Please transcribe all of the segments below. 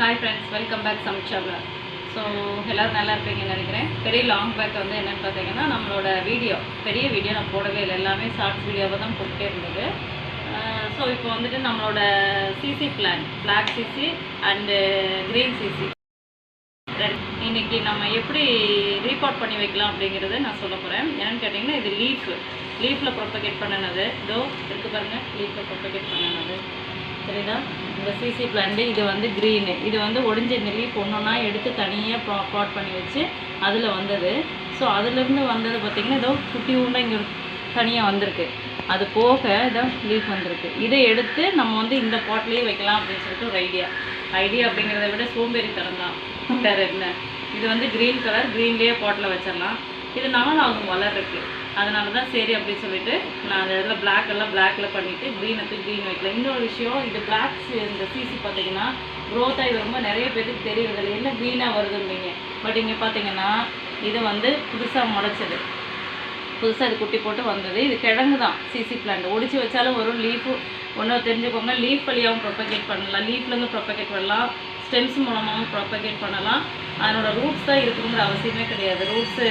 Hi friends welcome back சமைச்சாவில் so எல்லோரும் நல்லா இருப்பீங்கன்னு நினைக்கிறேன். பெரிய லாங் பேக் வந்து என்னென்னு பார்த்தீங்கன்னா நம்மளோட வீடியோ பெரிய வீடியோ நான் போடவே இல்லை. எல்லாமே ஷார்ட்ஸ் வீடியோவாக தான் போட்டே இருந்தது. ஸோ இப்போ வந்துட்டு நம்மளோட CC plant black CC and green CC இன்னைக்கு நம்ம எப்படி ரீபார்ட் பண்ணி வைக்கலாம் அப்படிங்கிறத நான் சொல்ல போகிறேன் என்னென்னு கேட்டிங்கன்னா இது லீஃப் லீஃபில் ப்ரொப்பகேட் பண்ணினது. இதோ இருக்கு பாருங்கள் லீஃபில் ப்ரொப்பகேட் பண்ணினது. சரிதா இந்த சிசி பிளான்ட் இது வந்து க்ரீனு இது வந்து ஒடிஞ்ச இந்த லீஃப் எடுத்து தனியாக ப்ரா ப்ளாட் பண்ணி வச்சு அதில் வந்தது. ஸோ அதுலேருந்து வந்தது பார்த்திங்கன்னா ஏதோ குட்டி உண்டை இங்கே தனியாக வந்திருக்கு. அது போக இதோ லீஃப் வந்திருக்கு. இதை எடுத்து நம்ம வந்து இந்த பாட்லேயே வைக்கலாம் அப்படின்னு சொல்லிட்டு ஒரு ஐடியா ஐடியா அப்படிங்கிறத விட சோம்பேறித்தனம் தான். வேறு என்ன? இது வந்து க்ரீன் கலர் க்ரீன்லேயே பாட்டில் வச்சிடலாம். இது நாள் ஆகும் வளர்றதுக்கு. அதனால தான் சரி அப்படின்னு சொல்லிட்டு நான் அந்த இதில் பிளாக் எல்லாம் பிளாக்கில் பண்ணிவிட்டு க்ரீனுக்கு க்ரீன் வைக்கல இன்னொரு விஷயம் இது பிளாக்ஸ் இந்த சிசி பார்த்தீங்கன்னா க்ரோத் ஆகி வரும்போது நிறைய பேருக்கு தெரியறதில்ல. என்ன க்ரீனாக வருதுன்றீங்க? பட் இங்கே பார்த்தீங்கன்னா இது வந்து புதுசாக முளைச்சது. புதுசாக இது குட்டி போட்டு வந்தது. இது கிழங்கு தான் சிசி பிளான்ட் ஒடிச்சு வச்சாலும் வரும் லீஃபு ஒன்றும் தெரிஞ்சுக்கோங்க. லீஃப் வழியாகவும் ப்ரொபகேட் பண்ணலாம். லீஃப்லேருந்து ப்ரொபகேட் பண்ணலாம். ஸ்டெம்ஸ் மூலமாகவும் ப்ராப்பகேட் பண்ணலாம். அதனோட ரூட்ஸ் தான் இருக்கணுங்கிற அவசியமே கிடையாது. ரூட்ஸு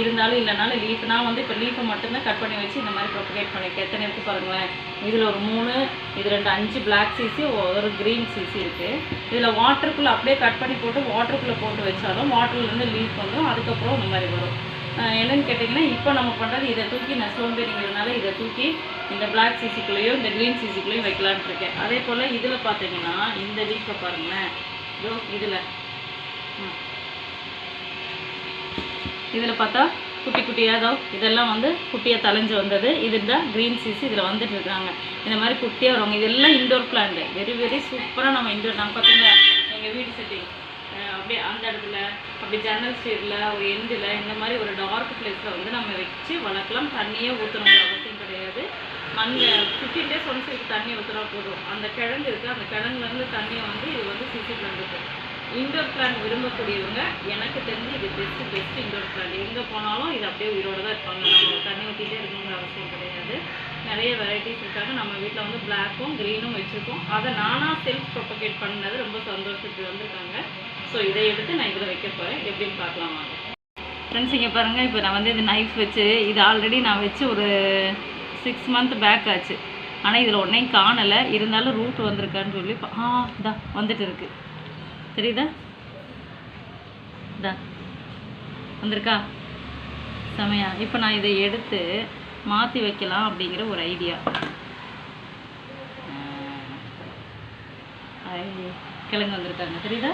இருந்தாலும் இல்லைனாலும் லீஃப் நான் வந்து இப்போ லீஃபை மட்டும்தான் கட் பண்ணி வச்சு இந்த மாதிரி ப்ரொபகேட் பண்ணியிருக்கேன் எத்தனை இருக்குது பாருங்களேன். இதில் ஒரு மூணு இது ரெண்டு அஞ்சு பிளாக் சிசி ஒரு க்ரீன் சிசி இருக்குது இதில் வாட்டருக்குள்ளே அப்படியே கட் பண்ணி போட்டு வாட்டருக்குள்ளே போட்டு வச்சாலும் வாட்டர்லேருந்து லீஃப் வந்துடும் அதுக்கப்புறம் இந்த மாதிரி வரும். என்னன்னு கேட்டிங்கன்னா இப்போ நம்ம பண்ணுறது இதை தூக்கி நான் சோம்பேறிங்கிறதுனால இதை தூக்கி இந்த பிளாக் சீசிக்குள்ளேயோ இந்த க்ரீன் சிசிக்குள்ளேயும் வைக்கலான்ட்டு இருக்கேன். அதே போல் இதில் பார்த்தீங்கன்னா இந்த லீஃபை பாருங்களேன். இதில். இதில் பார்த்தா குட்டி குட்டியாக ஏதோ இதெல்லாம் வந்து குட்டியாக தலைஞ்சு வந்தது. இது தான் க்ரீன் சீஸ் இதில் வந்துட்டு இருக்காங்க. இந்த மாதிரி குட்டியாக வருவாங்க. இதெல்லாம் இண்டோர் பிளான்ட் வெரி வெரி சூப்பராக நம்ம இண்டோர் நம்ம பார்த்தீங்கன்னா எங்கள் வீடு செட்டிங் அப்படியே அந்த இடத்துல அப்படி ஜன்னல் சைடில் ஒரு எண்டில் இந்த மாதிரி ஒரு டார்க் பிளேஸில் வந்து நம்ம வச்சு வளர்க்கலாம். தண்ணியே ஊற்றணும் அவசியம் கிடையாது ஃபிஃப்டீன் டேஸ் ஒன்ஸ் இதுக்கு தண்ணி ஊற்றுனா போதும். அந்த கிழங்கு இருக்குது அந்த கிழங்குலேருந்து தண்ணியை வந்து இது வந்து சிசி பிளான்ட் இருக்குது இண்டோர் பிளான்ட் விரும்பக்கூடியவங்க எனக்கு தெரிஞ்சு இது பெஸ்ட்டு பெஸ்ட் இண்டோர் பிளான் எங்கே போனாலும் இது அப்படியே உயிரோடு தான் இருப்பாங்க. நம்ம தண்ணி ஊற்றிட்டே இருக்கணுங்கிற அவசியம் கிடையாது. நிறைய வெரைட்டிஸ் இருக்காங்க. நம்ம வீட்டில் வந்து பிளாக்கும் க்ரீனும் வச்சுருக்கோம். அதை நானாக செல்ஃப் ப்ரொபகேட் பண்ணது ரொம்ப சந்தோஷத்துக்கு வந்திருக்காங்க. ஸோ இதை எடுத்து நான் இதில் வைக்க போகிறேன் எப்படின்னு பார்க்கலாம்? வாங்க ஃப்ரெண்ட்ஸ் இங்கே பாருங்கள் இப்போ நான் வந்து இது நைஃப் வச்சு இது ஆல்ரெடி நான் வச்சு ஒரு சிக்ஸ் மந்த் பேக் ஆச்சு. ஆனால் இதில் ஒன்றையும் காணலை. இருந்தாலும் ரூட் வந்திருக்கான்னு சொல்லி ஆ இதா வந்துட்டு இருக்கு. தெரியுதா? இதா வந்திருக்கா? செமையா. இப்போ நான் இதை எடுத்து மாற்றி வைக்கலாம் அப்படிங்கிற ஒரு ஐடியா கிழங்கு வந்திருக்காங்க. தெரியுதா?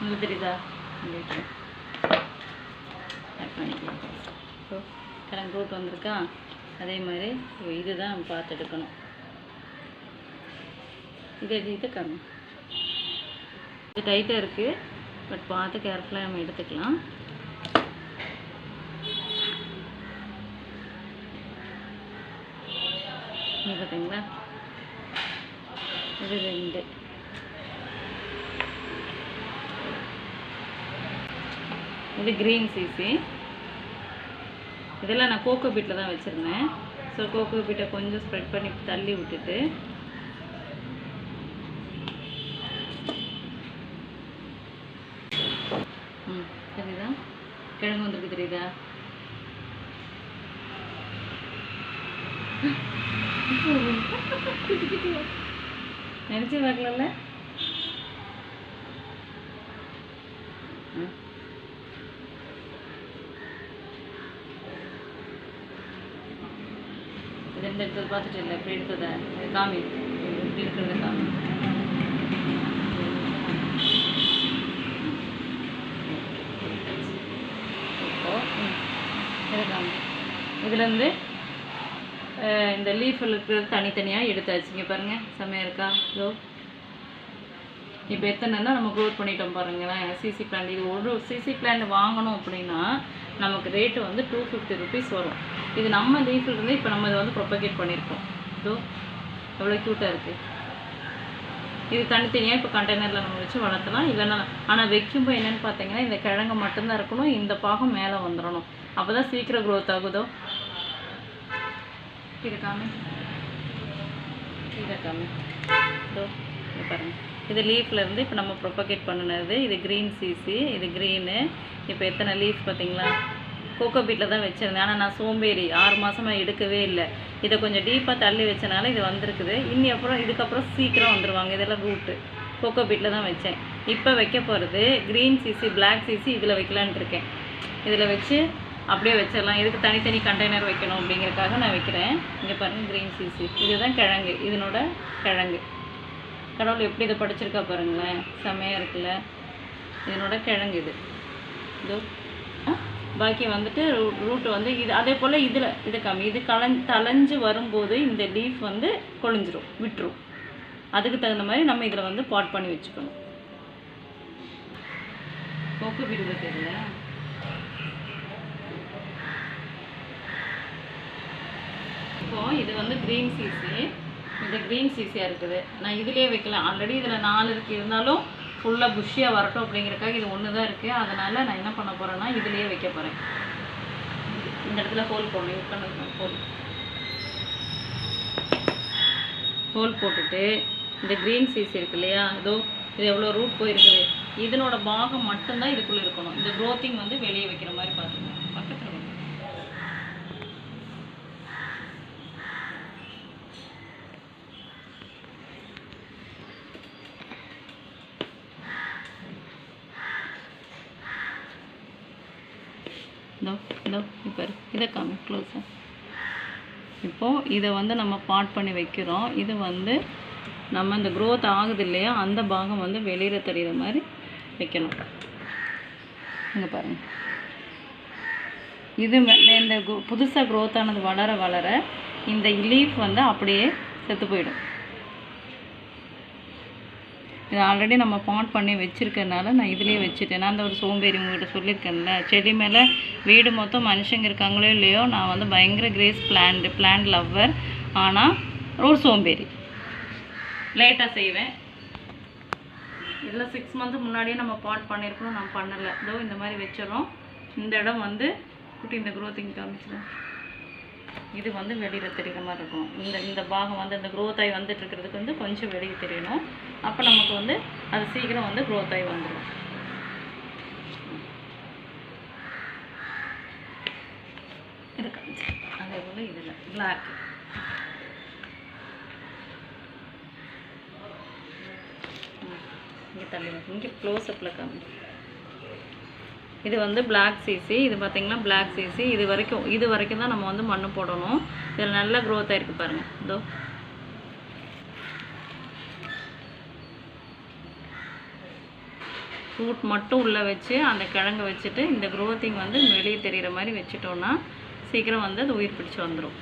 உங்களுக்கு தெரியுதா? பண்ணிக்கலாம். கிழங்கு ரூட் வந்திருக்கா? அதே மாதிரி இதுதான் நம்ம பார்த்து எடுக்கணும். இது இது இது இது டைட்டாக இருக்குது பட் பார்த்து கேர்ஃபுல்லாக நம்ம எடுத்துக்கலாம். பார்த்தீங்களா இது ரெண்டு. இது க்ரீன் சீசி இதெல்லாம் நான் கோகோ பீட்டில் தான் வச்சுருந்தேன். ஸோ கோகோ பீட்டை கொஞ்சம் ஸ்ப்ரெட் பண்ணி தள்ளி விட்டுட்டு. ம் தெரியுதா? கிழங்கு வந்துருக்கு தெரியுதா? நினச்சி பார்க்கலல்ல இந்த இடத்துல பார்த்துட்டு இல்லை எப்படி எடுத்ததை காமி. இது எப்படி இருக்கிறத காமி. இதுலேருந்து இந்த லீஃபில் இருக்கிறது தனித்தனியாக எடுத்தாச்சு. இங்கே பாருங்கள் செம்மையாக இருக்கா? இதோ. இப்போ எத்தனைன்னா நம்ம க்ரோத் பண்ணிட்டோம் பாருங்களேன். சிசி பிளான்ட் இது ஒரு சிசி பிளான்ட் வாங்கணும் அப்படின்னா நமக்கு ரேட்டு வந்து டூ ஃபிஃப்டி ருபீஸ் வரும். இது நம்ம லீஃபில் இருந்து இப்போ நம்ம இதை வந்து ப்ரொபகேட் பண்ணியிருக்கோம். இதோ எவ்வளோ க்யூட்டாக இருக்குது இது தனித்தனியாக இப்போ கண்டெய்னரில் நம்ம வச்சு வளர்த்தலாம். இல்லைன்னா ஆனால் வைக்கும்போது என்னென்னு பார்த்தீங்கன்னா இந்த கிழங்கு மட்டும்தான் இருக்கணும். இந்த பாகம் மேலே வந்துடணும். அப்போ தான் சீக்கிரம் க்ரோத் ஆகுதோ? கீரை காமி. கீரை காமி. இதோ பாருங்க. இது லீஃப்லேருந்து இப்போ நம்ம ப்ரொபகேட் பண்ணினது இது க்ரீன் சிசி இது க்ரீனு இப்போ எத்தனை லீஃப் பார்த்தீங்களா கோகோ பீட்டில் தான் வச்சிருந்தேன். ஆனால் நான் சோம்பேறி. ஆறு மாதமாக எடுக்கவே இல்லை. இதை கொஞ்சம் டீப்பாக தள்ளி வச்சனால இது வந்திருக்குது. இன்னி அப்புறம் இதுக்கப்புறம் சீக்கிரம் வந்துடுவாங்க இதெல்லாம் ரூட்டு கோகோ பீட்டில் தான் வச்சேன். இப்போ வைக்க போகிறது க்ரீன் சிசி பிளாக் சிசி இதில் வைக்கலான்ட்டு இருக்கேன். இதில் வச்சு அப்படியே வச்சிடலாம். எதுக்கு தனித்தனி கண்டெய்னர் வைக்கணும் அப்படிங்கிறதுக்காக நான் வைக்கிறேன். இங்கே பாருங்கள் க்ரீன் சிசி இதுதான் கிழங்கு. இதனோட கிழங்கு. கடவுள் எப்படி இதை படிச்சிருக்கா பாருங்களேன். செம்மையாக இருக்குல்ல. இதனோட கிழங்கு இது. இதோ. பாக்கி வந்துட்டு ரூட் ரூட்டு வந்து இது அதே போல் இதில் இது கம்மி. இது கலஞ் தளைஞ்சு வரும்போது இந்த லீஃப் வந்து கொழிஞ்சிரும் விட்டுரும். அதுக்கு தகுந்த மாதிரி நம்ம இதில் வந்து பாட் பண்ணி வச்சுக்கணும். கொக்கு பிரிவு தெரியல. இப்போ இது வந்து க்ரீன் சீஸு இது க்ரீன் சீசியாக இருக்குது. நான் இதுலேயே வைக்கலாம். ஆல்ரெடி இதில் நாலு இருக்குது இருந்தாலும் ஃபுல்லாக புஷ்ஷியாக வரட்டும் அப்படிங்கிறக்காக இது ஒன்று தான் இருக்குது அதனால் நான் என்ன பண்ண போகிறேன்னா இதுலேயே வைக்க போகிறேன் இந்த இடத்துல ஹோல் போடணும். யூஸ் பண்ண ஹோல் ஹோல் போட்டுட்டு இந்த க்ரீன் சீசி இருக்கு இல்லையா? இதோ இது எவ்வளோ ரூட் போயிருக்குது. இதனோட பாகம் மட்டும்தான் இதுக்குள்ளே இருக்கணும். இந்த க்ரோத்திங் வந்து வெளியே வைக்கிற மாதிரி பார்த்துக்கணும் பக்கத்தில் வந்து இதோ இதோ இப்போ இதை காமி க்ளோஸாக இப்போது இதை வந்து நம்ம பாட் பண்ணி வைக்கிறோம். இது வந்து நம்ம இந்த க்ரோத் ஆகுது இல்லையா? அந்த பாகம் வந்து வெளியில் தெரிகிற மாதிரி வைக்கணும். இங்கே பாருங்கள் இது இந்த புதுசாக க்ரோத் ஆனது வளர வளர இந்த லீஃப் வந்து அப்படியே செத்து போயிடும். இது ஆல்ரெடி நம்ம பாண்ட் பண்ணி வச்சுருக்கறனால நான் இதுலேயே வச்சுட்டேன். நான் அந்த ஒரு சோம்பேறி உங்கள்கிட்ட சொல்லியிருக்கேன்ல செடி மேலே வீடு மொத்தம் மனுஷங்க இருக்காங்களோ இல்லையோ நான் வந்து பயங்கர கிரேஸ் பிளான்டு பிளான்ட் லவ்வர் ஆனால் ஒரு சோம்பேறி. லேட்டாக செய்வேன். இதில் சிக்ஸ் மந்த்து முன்னாடியே நம்ம பாட் பண்ணியிருக்கணும் நான் பண்ணலை. இதோ இந்த மாதிரி வச்சிடறோம். இந்த இடம் வந்து குட்டி இந்த க்ரோத்திங் காமிச்சிடும் இது வந்து வெளியில் தெரிகிற மாதிரி இருக்கும். இந்த இந்த பாகம் வந்து இந்த க்ரோத் ஆகி வந்துட்டு இருக்கிறதுக்கு வந்து கொஞ்சம் வெளியே தெரியணும். அப்போ நமக்கு வந்து அது சீக்கிரம் வந்து க்ரோத் ஆகி வந்துடும் இது அதே போல் இதில் பிளாக் இங்கே தள்ளி இங்கே க்ளோஸ்அப்பில் காமி இது வந்து பிளாக் சிசி இது பார்த்தீங்கன்னா பிளாக் சிசி இது வரைக்கும் இது வரைக்கும் தான் நம்ம வந்து மண்ணு போடணும். இதில் நல்ல க்ரோத் ஆகிருக்கு பாருங்கள் இதோ. ரூட் மட்டும் உள்ளே வச்சு அந்த கிழங்கை வச்சுட்டு இந்த க்ரோத்திங் வந்து வெளியே தெரிகிற மாதிரி வச்சுட்டோன்னா சீக்கிரம் வந்து அது உயிர் பிடிச்சி வந்துடும்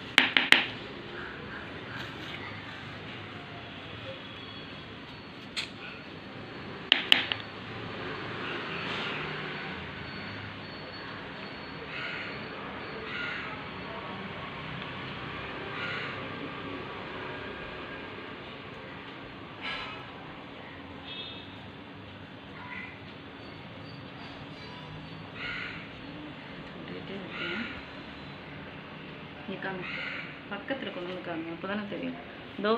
சொல்லிட்டே இருக்கேன் நீ காமி பக்கத்தில் கொண்டு வந்துருக்காங்க அப்போ தானே தெரியும். இதோ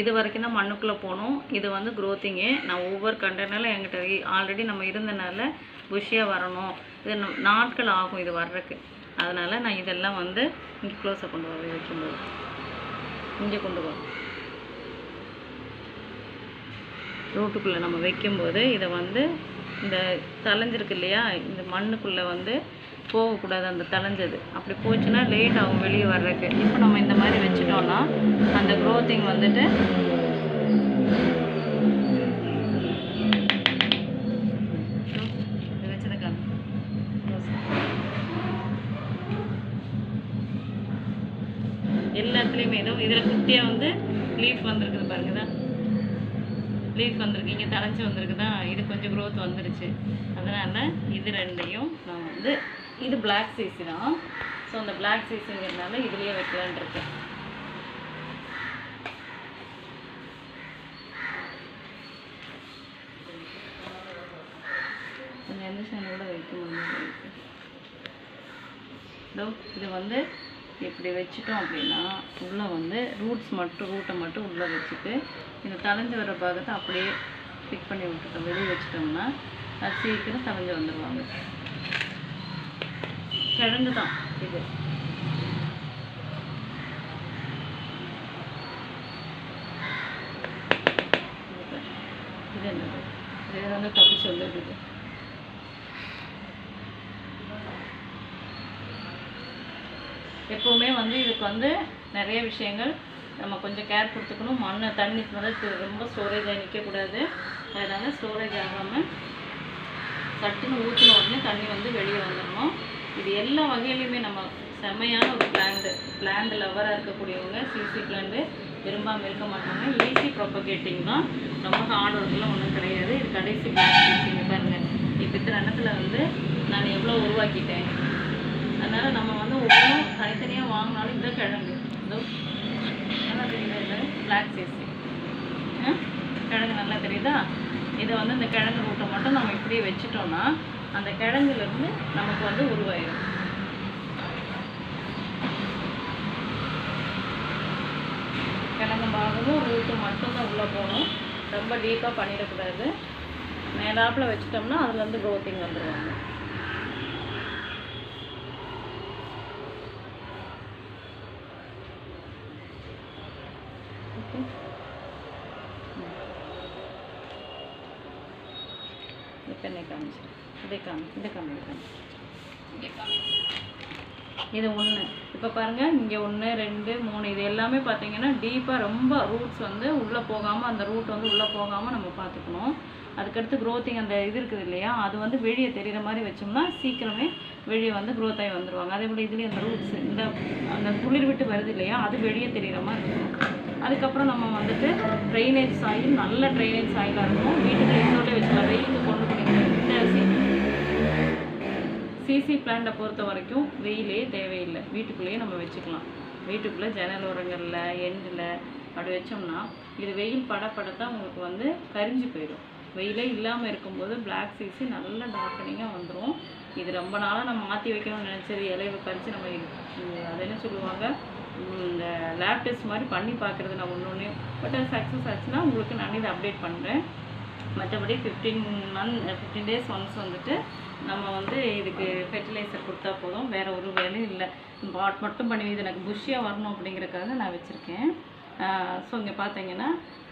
இது வரைக்கும் தான் மண்ணுக்குள்ளே போகணும் இது வந்து க்ரோத்திங்கு நான் ஒவ்வொரு கண்டெய்னரில் என்கிட்ட ஆல்ரெடி நம்ம இருந்தனால புஷியாக வரணும். இது நாட்கள் ஆகும் இது வர்றதுக்கு. அதனால் நான் இதெல்லாம் வந்து இங்கே க்ளோஸை கொண்டு வர வைக்கும்போது. இங்கே கொண்டு வரோம் ரோட்டுக்குள்ளே நம்ம வைக்கும்போது இதை வந்து இந்த தலைஞ்சிருக்கு இல்லையா? இந்த மண்ணுக்குள்ளே வந்து போகக்கூடாது அந்த தளைஞ்சது. அப்படி போச்சுன்னா லேட் ஆகும் வெளியே வர்றதுக்கு. இப்போ நம்ம இந்த மாதிரி வச்சுட்டோம்னா அந்த க்ரோத்திங் வந்துட்டு இது எல்லாத்துலேயுமே ஏதோ இதில் குட்டியாக வந்து லீஃப் வந்திருக்குது பாருங்க லீஃப் வந்திருக்கு. இங்கே தழைச்சி வந்திருக்குதா. இது கொஞ்சம் க்ரோத் வந்துருச்சு. அதனால் இது ரெண்டையும் நான் வந்து இது பிளாக் சீசி தான். ஸோ அந்த பிளாக் சீஸுங்கிறதுனால இதுலேயே வைக்கலான் இருக்கேன். கொஞ்சம் எந்த சேனலோட வைக்க முடியும் இதோ இது வந்து இப்படி வச்சுட்டோம் அப்படின்னா உள்ளே வந்து ரூட்ஸ் மட்டும் ரூட்டை மட்டும் உள்ளே வச்சுட்டு இந்த தலைஞ்சு வர பாகத்தை அப்படியே பிக் பண்ணி விட்டுட்டோம். வெளியே வச்சிட்டோம்னா அது சீக்கிரம் தலைஞ்சு வந்துடுவாங்க கிழங்கு தான் இது. இது என்னது? இது வந்து தப்பிச்சு எப்போவுமே வந்து இதுக்கு வந்து நிறைய விஷயங்கள் நம்ம கொஞ்சம் கேர் கொடுத்துக்கணும். மண் தண்ணி வந்து ரொம்ப ஸ்டோரேஜ் நிற்கக்கூடாது அதனால் ஸ்டோரேஜ் ஆகாமல் சட்டுன்னு ஊற்றின உடனே தண்ணி வந்து வெளியே வந்துடணும் இது எல்லா வகையிலையுமே நம்ம செம்மையான ஒரு பிளான்டு பிளான்ட் லவராக இருக்கக்கூடியவங்க சிசி பிளான்ட்டு விரும்பாமல் இருக்க மாட்டாங்க. ஈஸி ப்ரொபகேட்டிங் தான். ரொம்ப ஹார்ட் ஒர்க்லாம் ஒன்றும் கிடையாது. இது கடைசி பிளான் சிசிங்க பாருங்கள் இப்போ இத்தனை வந்து நான் எவ்வளோ உருவாக்கிட்டேன்? அதனால் நம்ம வந்து ஒவ்வொன்றும் தனித்தனியாக வாங்கினாலும் இந்த கிழங்கு. நல்லா தெரியுது பிளாக் சிசி கிழங்கு நல்லா தெரியுதா? இதை வந்து இந்த கிழங்கு ரூட்டை மட்டும் நம்ம இப்படியே வச்சுட்டோம்னா அந்த கிழங்குலேருந்து நமக்கு வந்து உருவாயிடும் கிழங்கு பாகமும் ரூட்டு மட்டும்தான் உள்ளே போகணும். ரொம்ப டீப்பாக பண்ணிடக்கூடாது. மேலாப்பில் வச்சிட்டோம்னா அதுலேருந்து க்ரோத்திங் வந்துடுவாங்க Thank you. பெண்ணை காமிச்சிடும். இதே காமி இந்த காமி காமி. இது ஒன்று இப்போ பாருங்கள் இங்கே ஒன்று ரெண்டு மூணு இது எல்லாமே பார்த்தீங்கன்னா டீப்பாக ரொம்ப ரூட்ஸ் வந்து உள்ளே போகாமல் அந்த ரூட் வந்து உள்ளே போகாமல் நம்ம பார்த்துக்கணும் அதுக்கடுத்து க்ரோத்திங் அந்த இது இருக்குது இல்லையா அது வந்து வெளியே தெரிகிற மாதிரி வச்சோம்னா சீக்கிரமே வெளியே வந்து க்ரோத் ஆகி வந்துடுவாங்க அதே போல் இதுலேயும் அந்த ரூட்ஸ் இந்த அந்த துளிர் விட்டு வருது இல்லையா அது வெளியே தெரிகிற மாதிரி இருக்கும். அதுக்கப்புறம் நம்ம வந்துட்டு ட்ரைனேஜ் சாயில் நல்ல ட்ரைனேஜ் சாயிலாக இருக்கும் வீட்டுக்கு இன்டோர்லேயே வச்சுக்கலாம். வெயிலுக்கு கொண்டு போனீங்கன்னா சிசி பிளான்ட்டை பொறுத்த வரைக்கும் வெயிலே தேவையில்லை. வீட்டுக்குள்ளேயே நம்ம வச்சுக்கலாம். வீட்டுக்குள்ளே ஜன்னல் உரங்களில் எண்டில் அப்படி வச்சோம்னா இது வெயில் படப்படத்தான் உங்களுக்கு வந்து கரிஞ்சு போயிடும். வெயிலே இல்லாமல் இருக்கும்போது பிளாக் சிசி நல்ல டார்க்கனிங்காக வந்துடும் இது ரொம்ப நாளாக நம்ம மாற்றி வைக்கணும்னு நினச்சது. இலையை பறித்து நம்ம அது என்ன சொல்லுவாங்க? இந்த லேப் டெஸ்ட் மாதிரி பண்ணி பார்க்குறது நான் ஒன்று ஒன்று பட் அது சக்ஸஸ் ஆச்சுன்னா உங்களுக்கு நான் இதை அப்டேட் பண்ணுறேன் மற்றபடி fifteen month fifteen days once வந்துட்டு நம்ம வந்து இதுக்கு ஃபெர்டிலைசர் கொடுத்தா போதும் வேறு ஒரு வேலையும் இல்லை. பாட் மட்டும் பண்ணி இது எனக்கு புஷ்ஷியாக வரணும் அப்படிங்கிறக்காக நான் வச்சுருக்கேன். ஸோ இங்கே பார்த்தீங்கன்னா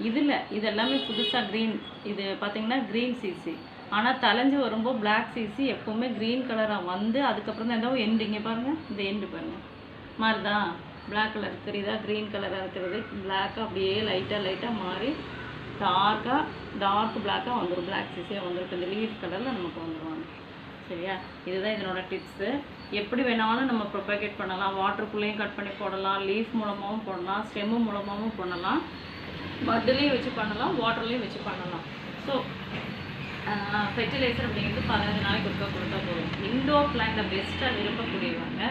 இதில் இது எல்லாமே புதுசாக க்ரீன் இது பார்த்தீங்கன்னா க்ரீன் சிசி ஆனால் தலைஞ்சு வரும்போது பிளாக் சிசி எப்போவுமே க்ரீன் கலராக வந்து அதுக்கப்புறம் தான் ஏதோ எண்டு இங்கே பாருங்கள் இந்த எண்டு பாருங்கள் மாதிரிதான் பிளாக் கலர் தெரியுதா? க்ரீன் கலராக இருக்கிறது பிளாக்காக அப்படியே லைட்டாக லைட்டாக மாறி டார்க்காக டார்க் பிளாக்காக வந்துடும் பிளாக் சீஸே வந்துடும் இந்த லீஃப் கலரில் நமக்கு வந்துடுவாங்க சரியா? இதுதான் இதனோட டிப்ஸு எப்படி வேணாலும் நம்ம ப்ரொபகேட் பண்ணலாம். வாட்டருக்குள்ளேயும் கட் பண்ணி போடலாம். லீஃப் மூலமாகவும் போடலாம். ஸ்டெம்மு மூலமாகவும் பண்ணலாம். மட்லேயும் வச்சு பண்ணலாம். வாட்டர்லேயும் வச்சு பண்ணலாம். ஸோ ஃபெர்டிலைசர் அப்படிங்கிறது பதினஞ்சு நாளைக்கு ஒருக்கா கொடுத்தா போதும். இண்டோர் பிளான்ட்டை பெஸ்ட்டாக விரும்பக்கூடியவங்க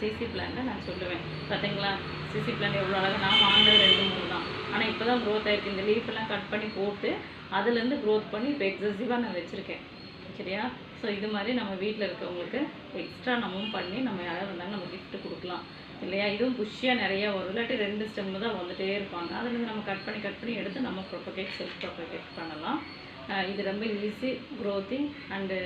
சிசி பிளான்ட்டை நான் சொல்லுவேன். பார்த்தீங்களா சிசி பிளான்ட் எவ்வளோ அழகாக நான் வாங்கினது ரெண்டு மூணு தான். ஆனால் இப்போ தான் க்ரோத் ஆகிருக்கு இந்த லீஃபெல்லாம் கட் பண்ணி போட்டு அதுலேருந்து க்ரோத் பண்ணி இப்போ எக்ஸசிவாக நான் வச்சுருக்கேன். சரியா? ஸோ இது மாதிரி நம்ம வீட்டில் இருக்கவங்களுக்கு எக்ஸ்ட்ரா நம்மவும் பண்ணி நம்ம யாராவது வந்தாங்க நம்ம கிஃப்ட்டு கொடுக்கலாம். இல்லையா? இதுவும் புஷ்ஷியாக நிறையா வரும். இல்லாட்டி ரெண்டு ஸ்டெம்மில் தான் வந்துகிட்டே இருப்பாங்க. அதுலேருந்து நம்ம கட் பண்ணி கட் பண்ணி எடுத்து நம்ம ப்ரொபகேட் செல்ஃப் ப்ரொபகேட் பண்ணலாம் இது ரொம்ப ஈஸி க்ரோத்திங் அண்டு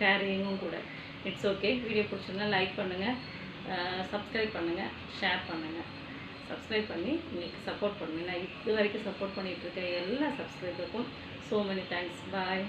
கேரியிங்கும் கூட. இட்ஸ் ஓகே வீடியோ பிடிச்சிருந்தா லைக் பண்ணுங்கள் சப்ஸ்கிரைப் பண்ணுங்கள் ஷேர் பண்ணுங்கள் சப்ஸ்கிரைப் பண்ணி உங்களுக்கு சப்போர்ட் பண்ணுங்கள் நான் இது வரைக்கும் சப்போர்ட் பண்ணிகிட்டு எல்லா சப்ஸ்கிரைபருக்கும் ஸோ மெனி தேங்க்ஸ் பாய்